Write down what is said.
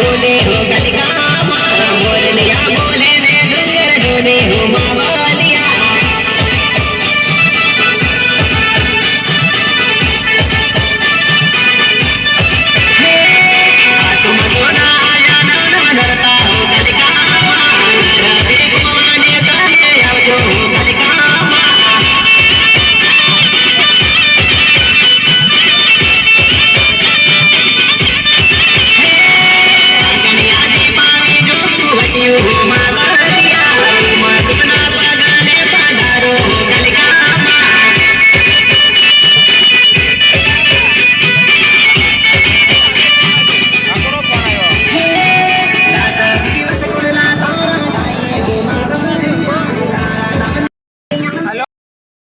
बोले हो गलिका